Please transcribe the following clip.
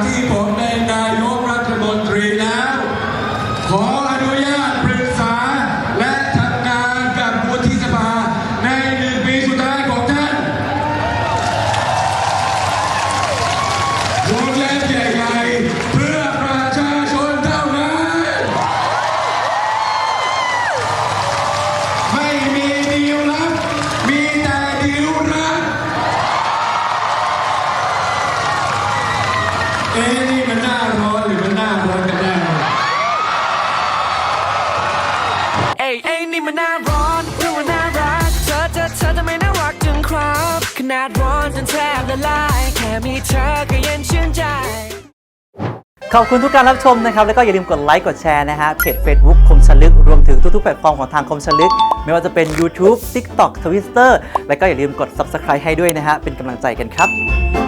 tipo มันน่าร้อนรู้ว่าน่ารัก เธอเธอเธอทำไมน่ารักจังครับ ขนาดร้อนจนแทบละลาย แค่มีเธอก็เย็นชื่นใจ ขอบคุณทุกการรับชมนะครับ แล้วก็อย่าลืมกดไลค์กดแชร์นะฮะเพจ Facebook คมชลึก รวมถึงทุกๆแพลตฟอร์มของทางคมชลึก ไม่ว่าจะเป็น YouTube TikTok Twitter แล้วก็อย่าลืมกด Subscribe ให้ด้วยนะฮะเป็นกำลังใจกันครับ